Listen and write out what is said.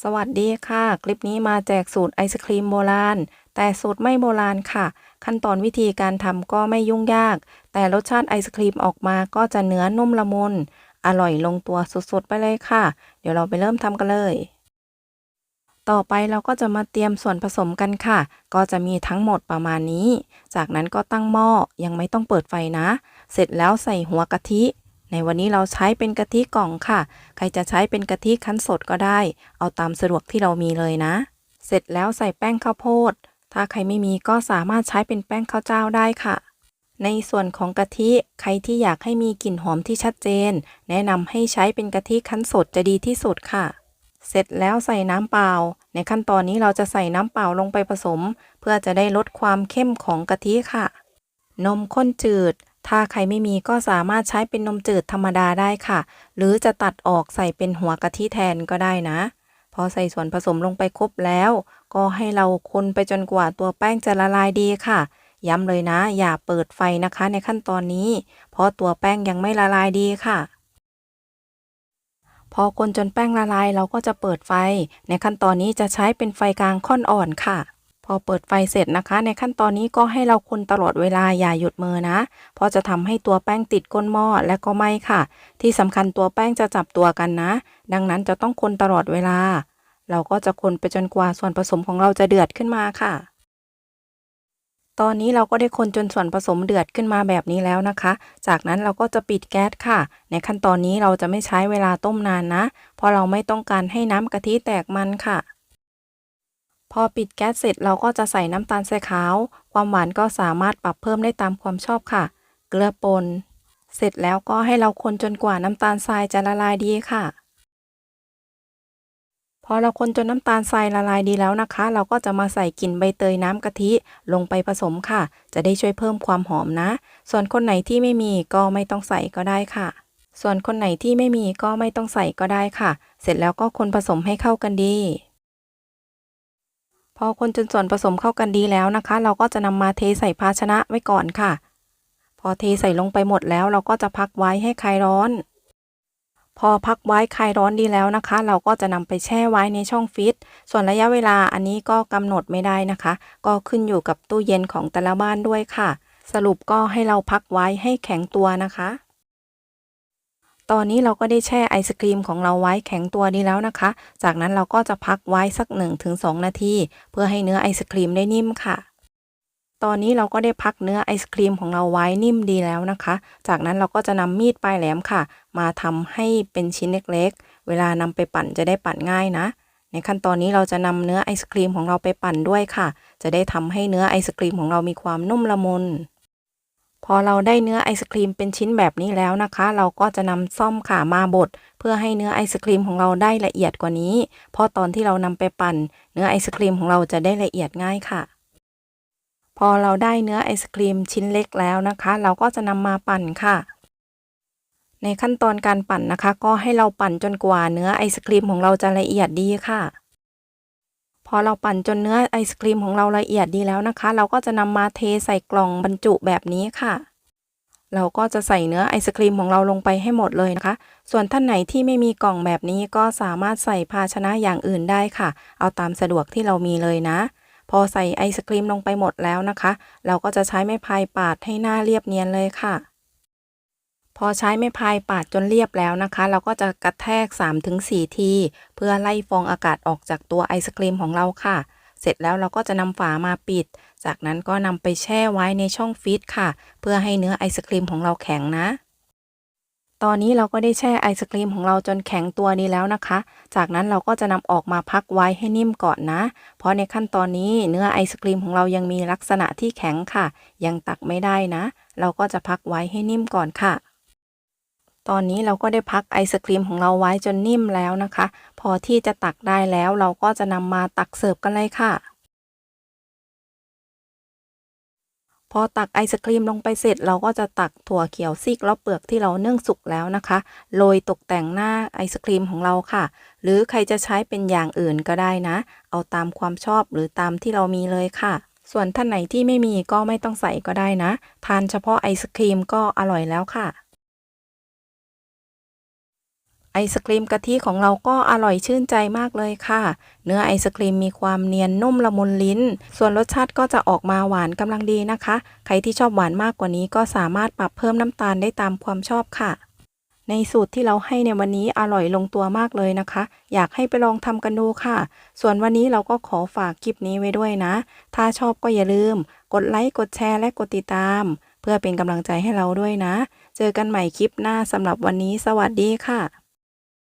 สวัสดีค่ะ คลิปนี้มาแจกสูตรไอศครีมโบราณ แต่สูตรไม่โบราณค่ะ ขั้นตอนวิธีการทำก็ไม่ยุ่งยาก แต่รสชาติไอศครีมออกมาก็จะเนื้อนุ่มละมุน อร่อยลงตัวสุดๆ ไปเลยค่ะ เดี๋ยวเราไปเริ่มทำกันเลย ต่อไปเราก็จะมาเตรียมส่วนผสมกันค่ะ ก็จะมีทั้งหมดประมาณนี้ จากนั้นก็ตั้งหม้อยังไม่ต้องเปิดไฟนะ เสร็จแล้วใส่หัวกะทิ ในวันนี้เราใช้เป็นกะทิกล่องค่ะ ใครจะใช้เป็นกะทิคั้นสดก็ได้ เอาตามสะดวกที่เรามีเลยนะ เสร็จแล้วใส่แป้งข้าวโพด ถ้าใครไม่มีก็สามารถใช้เป็นแป้งข้าวเจ้าได้ค่ะ ในส่วนของกะทิใครที่อยากให้มีกลิ่นหอมที่ชัดเจน แนะนำให้ใช้เป็นกะทิคั้นสดจะดีที่สุดค่ะเสร็จแล้วใส่น้ำเปล่า ในขั้นตอนนี้เราจะใส่น้ำเปล่าลงไปผสม เพื่อจะได้ลดความเข้มของกะทิค่ะ นมข้นจืด ถ้าใครไม่มีก็สามารถใช้เป็นนมจืดธรรมดาได้ค่ะ หรือจะตัดออกใส่เป็นหัวกะทิแทนก็ได้นะ พอใส่ส่วนผสมลงไปครบแล้ว ก็ให้เราคนไปจนกว่าตัวแป้งจะละลายดีค่ะ ย้ำเลยนะ อย่าเปิดไฟนะคะในขั้นตอนนี้ เพราะตัวแป้งยังไม่ละลายดีค่ะพอคนจนแป้งละลายเราก็จะเปิดไฟ ในขั้นตอนนี้จะใช้เป็นไฟกลางค่อนอ่อนค่ะ อเปิดไฟเสร็จนะคะ ในขั้นตอนนี้ก็ให้เราคนตลอดเวลาอย่าหยุดมือนะ เพราะจะทำให้ตัวแป้งติดก้นหม้อและก็ไหม้ค่ะ ที่สำคัญตัวแป้งจะจับตัวกันนะ ดังนั้นจะต้องคนตลอดเวลา เราก็จะคนไปจนกว่าส่วนผสมของเราจะเดือดขึ้นมาค่ะ ตอนนี้เราก็ได้คนจนส่วนผสมเดือดขึ้นมาแบบนี้แล้วนะคะ จากนั้นเราก็จะปิดแก๊สค่ะ ในขั้นตอนนี้เราจะไม่ใช้เวลาต้มนานนะ เพราะเราไม่ต้องการให้น้ำกะทิแตกมันค่ะ พอปิดแก๊สเสร็จเราก็จะใส่น้ำตาลทรายขาว ความหวานก็สามารถปรับเพิ่มได้ตามความชอบค่ะ เกลือป่นเสร็จแล้วก็ให้เราคนจนกว่าน้ำตาลทรายจะละลายดีค่ะ พอเราคนจนน้ำตาลทรายละลายดีแล้วนะคะ เราก็จะมาใส่กลิ่นใบเตยน้ำกะทิลงไปผสมค่ะ จะได้ช่วยเพิ่มความหอมนะ ส่วนคนไหนที่ไม่มีก็ไม่ต้องใส่ก็ได้ค่ะ ส่วนคนไหนที่ไม่มีก็ไม่ต้องใส่ก็ได้ค่ะ เสร็จแล้วก็คนผสมให้เข้ากันดี อคนจนส่วนผสมเข้ากันดีแล้วนะคะ เราก็จะนำมาเทใส่ภาชนะไว้ก่อนค่ะ พอเทใส่ลงไปหมดแล้ว เราก็จะพักไว้ให้คลายร้อน พอพักไว้คลายร้อนดีแล้วนะคะ เราก็จะนำไปแช่ไว้ในช่องฟิตส่วนระยะเวลาอันนี้ก็กำหนดไม่ได้นะคะ ก็ขึ้นอยู่กับตู้เย็นของแต่ละบ้านด้วยค่ะ สรุปก็ให้เราพักไว้ให้แข็งตัวนะคะ ตอนนี้เราก็ได้แช่ไอศครีมของเราไว้แข็งตัวดีแล้วนะคะ จากนั้นเราก็จะพักไว้สัก 1-2 นาที เพื่อให้เนื้อไอศครีมได้นิ่มค่ะ ตอนนี้เราก็ได้พักเนื้อไอศครีมของเราไว้นิ่มดีแล้วนะคะ จากนั้นเราก็จะนำมีดปลายแหลมค่ะ มาทำให้เป็นชิ้นเล็กๆ เวลานำไปปั่นจะได้ปั่นง่ายนะ ในขั้นตอนนี้เราจะนำเนื้อไอศครีมของเราไปปั่นด้วยค่ะ จะได้ทำให้เนื้อไอศครีมของเรามีความนุ่มละมุน พอเราได้เนื้อไอศครีมเป็นชิ้นแบบนี้แล้วนะคะ เราก็จะนำซ่อมค่ะมาบดเพื่อให้เนื้อไอศครีมของเราได้ละเอียดกว่านี้ เพราะตอนที่เรานำไปปั่น เนื้อไอศครีมของเราจะได้ละเอียดง่ายค่ะ พอเราได้เนื้อไอศครีมชิ้นเล็กแล้วนะคะ เราก็จะนำมาปั่นค่ะ ในขั้นตอนการปั่นนะคะ ก็ให้เราปั่นจนกว่าเนื้อไอศครีมของเราจะละเอียดดีค่ะ อเราปั่นจนเนื้อไอศครีมของเราละเอียดดีแล้วนะคะ เราก็จะนำมาเทใส่กล่องบรรจุแบบนี้ค่ะ เราก็จะใส่เนื้อไอศครีมของเราลงไปให้หมดเลยนะคะ ส่วนท่านไหนที่ไม่มีกล่องแบบนี้ก็สามารถใส่ภาชนะอย่างอื่นได้ค่ะ เอาตามสะดวกที่เรามีเลยนะ พอใส่ไอศครีมลงไปหมดแล้วนะคะ เราก็จะใช้ไม้พายปาดให้หน้าเรียบเนียนเลยค่ะ พอใช้ไม้พายปาดจนเรียบแล้วนะคะ เราก็จะกระแทก 3-4 ที เพื่อไล่ฟองอากาศออกจากตัวไอศครีมของเราค่ะ เสร็จแล้วเราก็จะนำฝามาปิด จากนั้นก็นำไปแช่ไว้ในช่องฟรีซค่ะ เพื่อให้เนื้อไอศครีมของเราแข็งนะ ตอนนี้เราก็ได้แช่ไอศครีมของเราจนแข็งตัวนี้แล้วนะคะ จากนั้นเราก็จะนำออกมาพักไว้ให้นิ่มก่อนนะ เพราะในขั้นตอนนี้เนื้อไอศครีมของเรายังมีลักษณะที่แข็งค่ะ ยังตักไม่ได้นะ เราก็จะพักไว้ให้นิ่มก่อนค่ะ ตอนนี้เราก็ได้พักไอศครีมของเราไว้จนนิ่มแล้วนะคะ พอที่จะตักได้แล้วเราก็จะนำมาตักเสิร์ฟกันเลยค่ะ พอตักไอศครีมลงไปเสร็จ เราก็จะตักถั่วเขียวซีกแล้วเปลือกที่เรานึ่งสุกแล้วนะคะโรยตกแต่งหน้าไอศครีมของเราค่ะ หรือใครจะใช้เป็นอย่างอื่นก็ได้นะ เอาตามความชอบหรือตามที่เรามีเลยค่ะส่วนท่านไหนที่ไม่มีก็ไม่ต้องใส่ก็ได้นะ ทานเฉพาะไอศครีมก็อร่อยแล้วค่ะ ไอศครีมกะทิของเราก็อร่อยชื่นใจมากเลยค่ะ เนื้อไอศครีมมีความเนียนนุ่มละมุนลิ้น ส่วนรสชาติก็จะออกมาหวานกำลังดีนะคะ ใครที่ชอบหวานมากกว่านี้ก็สามารถปรับเพิ่มน้ำตาลได้ตามความชอบค่ะ ในสูตรที่เราให้ในวันนี้อร่อยลงตัวมากเลยนะคะ อยากให้ไปลองทำกันดูค่ะ ส่วนวันนี้เราก็ขอฝากคลิปนี้ไว้ด้วยนะ ถ้าชอบก็อย่าลืม กดไลค์กดแชร์และกดติดตาม เพื่อเป็นกำลังใจให้เราด้วยนะ เจอกันใหม่คลิปหน้าสำหรับวันนี้ สวัสดีค่ะ